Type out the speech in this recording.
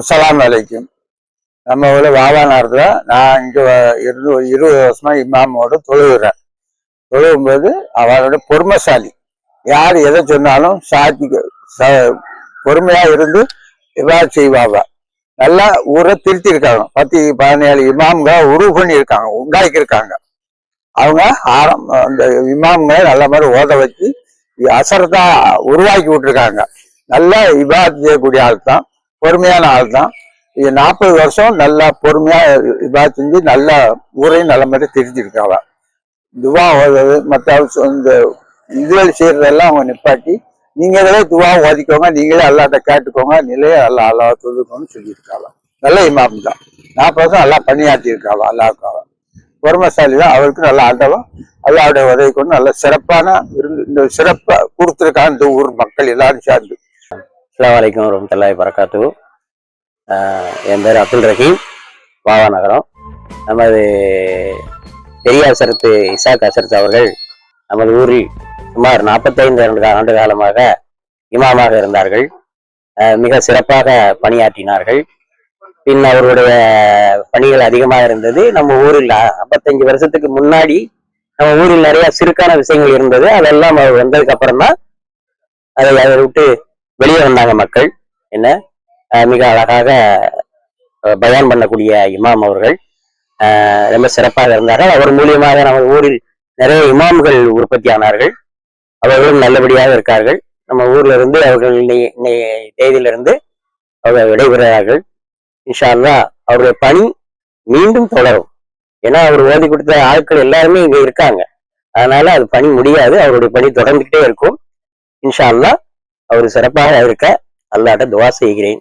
அஸ்லாம் வலைக்கும் நம்ம ஊர் வாவா நேரத்தில் நான் இங்கே இருந்து ஒரு இருபது வருஷமாக இமாமோடு தொழுகிறேன். தொழுகும்போது அவரோட பொறுமைசாலி. யார் எதை சொன்னாலும் சாத்தி ச- பொறுமையாக இருந்து இவ்வாறு செய்வாவா. நல்லா ஊரை திருத்திருக்காங்க பத்து பதினேழு இமாம்க உருவு பண்ணியிருக்காங்க உண்டாக்கியிருக்காங்க. அவங்க ஆரம் அந்த இமாம்களை நல்ல மாதிரி ஓத வச்சு அசரத்தா உருவாக்கி விட்டுருக்காங்க. நல்லா இபாத் செய்யக்கூடிய ஆள் தான் பொறுமையான ஆள் தான் இது நாற்பது வருஷம் நல்லா பொறுமையா இதாக செஞ்சு நல்லா ஊரையும் நல்ல மாதிரி தெரிஞ்சிருக்காங்க. துவா ஓதுறது மற்ற இந்த இதுகள் செய்யறதெல்லாம் அவங்க நிப்பாட்டி நீங்களே துவா ஓதிக்கோங்க நீங்களே அல்லாட்ட கேட்டுக்கோங்க நிலையை அல்லா அல்லா தொழுக்கோன்னு சொல்லியிருக்காங்க. நல்ல இமாம் தான். நாற்பது வருஷம் நல்லா பணியாற்றி இருக்காங்க அல்லாவுக்காக பொறுமைசாலி தான் அவருக்கு நல்ல ஆண்டவம் அல்லாவுடைய உதவி கொண்டு நல்ல சிறப்பான இருந்து இந்த சிறப்பை கொடுத்துருக்காங்க இந்த ஊர் மக்கள் எல்லாரும் சேர்ந்து. அஸ்லாம் வலைக்கம் வரமத்துல்லாஹி வரகாத்து என் பேர் அப்துல் ரஹீம் வாவா நகரம். நமது பெரிய அசரத்து இசாக் அசரத் அவர்கள் நமது ஊரில் சுமார் 45 ஆண்டு காலமாக இமாமாக இருந்தார்கள். மிக சிறப்பாக பணியாற்றினார்கள். பின் அவருடைய பணிகள் அதிகமாக இருந்தது. நம்ம ஊரில் ஐம்பத்தஞ்சு வருஷத்துக்கு முன்னாடி நம்ம ஊரில் நிறைய சிறுக்கான விஷயங்கள் இருந்தது. அதெல்லாம் அவர் வந்ததுக்கு அப்புறம் தான் அதை அதை விட்டு வெளியே வந்தாங்க மக்கள். என்ன? அஹ் மிக அழகாக பயன் பயான் பண்ணக்கூடிய இமாம் அவர்கள். அஹ் ரொம்ப சிறப்பாக இருந்தார்கள். அவர் மூலியமாக நமது ஊரில் நிறைய இமாம்கள் உற்பத்தி ஆனார்கள். அவர்களும் நல்லபடியாக இருக்கார்கள். நம்ம ஊர்ல இருந்து அவர்கள் இன்னை- தேதியிலிருந்து அவர்கள் விடைபெறுகிறார்கள். இன்ஷா அவருடைய பணி மீண்டும் தொடரும். ஏன்னா அவர் ஓதி கொடுத்த ஆட்கள் எல்லாருமே இங்க இருக்காங்க. அதனால அது பணி முடியாது. அவருடைய பணி தொடர்ந்துகிட்டே இருக்கும். இன்ஷா அவர் சிறப்பாக இருக்க அல்லாட்ட துவா செய்கிறேன்.